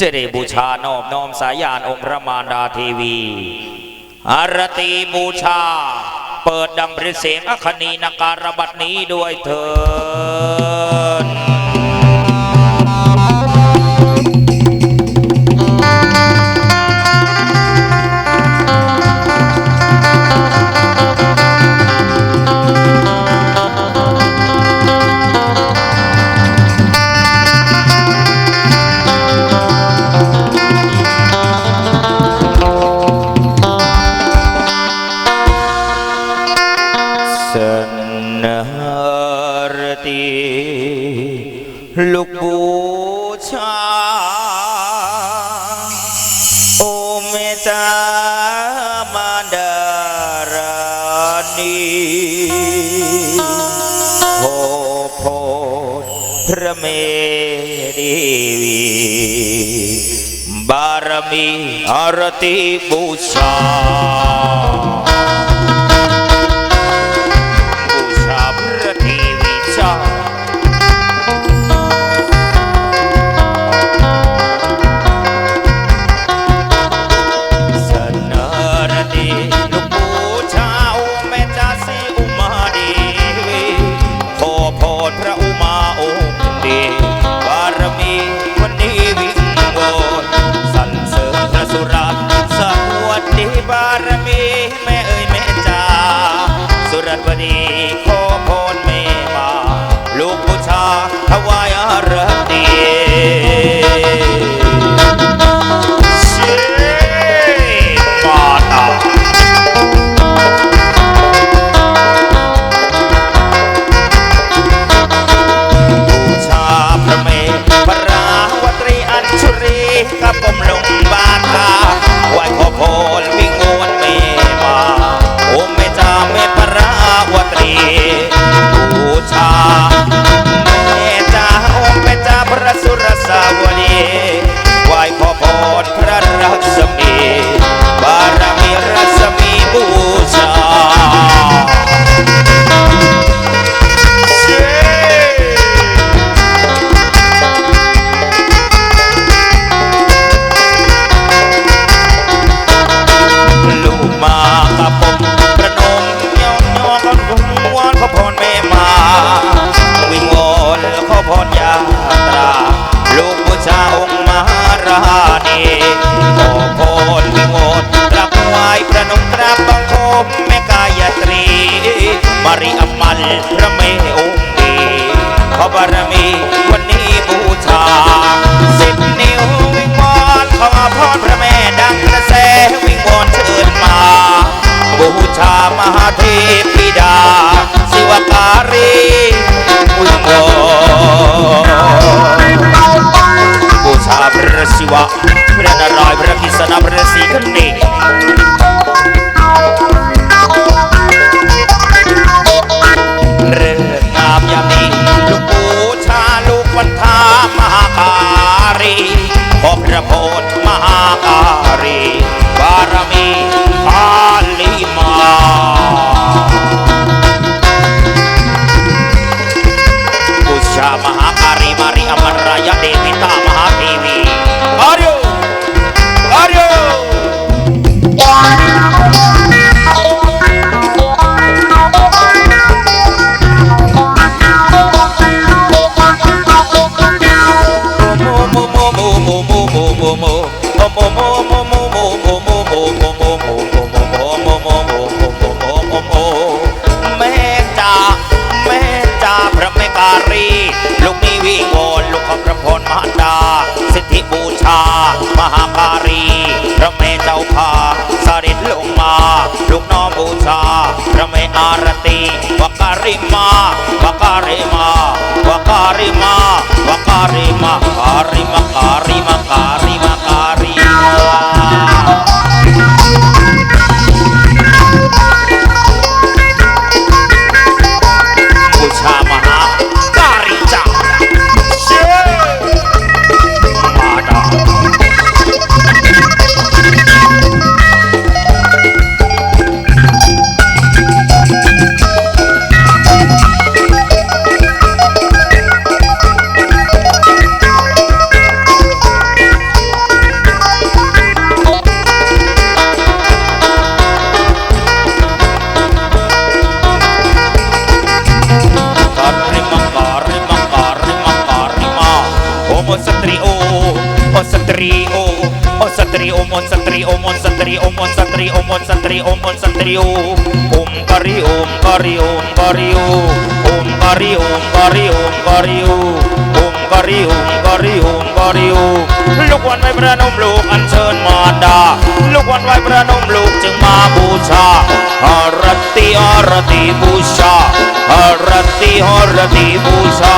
จะได้บูชานอบน้อมสายานองค์พระมารดาทีวี อารตีบูชา เปิดดังเพลงเสียงอคณีนาการบัดนี้ด้วยเถิด ชา โอเมตามาดารณีโพโพระเมรีวีบารมีอรติบูชา জানে เทพิดาสิวการีบุญวบูชาพระศิวะพระนารายณ์พระกิษณะพระศรีกันเน นารตีวการิมาวการิมาวการิมาวการิมาคาริมาคาริมากร โอมนสตรีโอมนสตรีโอมนสตรีโอมนสตรีโอมนสตรีโออมกะริโอมกะริโอมกะริโออมกะริโอมกะริโอมกะริโออมกะริโอมกะริโอมกะริโอลูกวันไว้ประนมลูกอัญเชิญมารดา ลูกวันไว้ประนมลูกจึงมาบูชาอารติอารติบูชาอารติอารติบูชา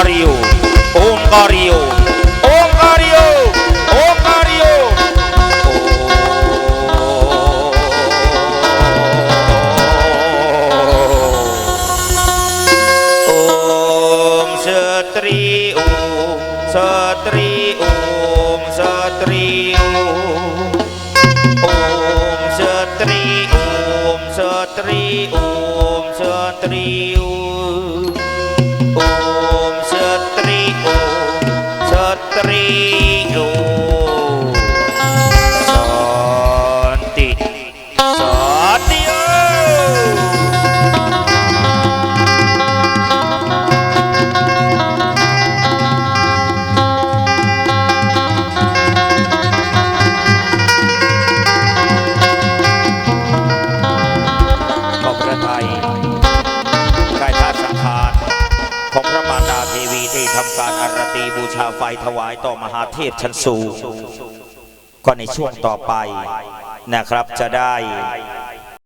Omkario Omkario Omkario Omkario Om Setri Om Setri Om Setri Om Setri Om Setri Om Setri ขอบพระทัยกายธาตุสังขารของพระมารดาเทวีที่ทำการอารตีบูชาไฟถวายต่อมหาเทพชั้นสูงก็ในช่วงต่อไปนะครับจะได้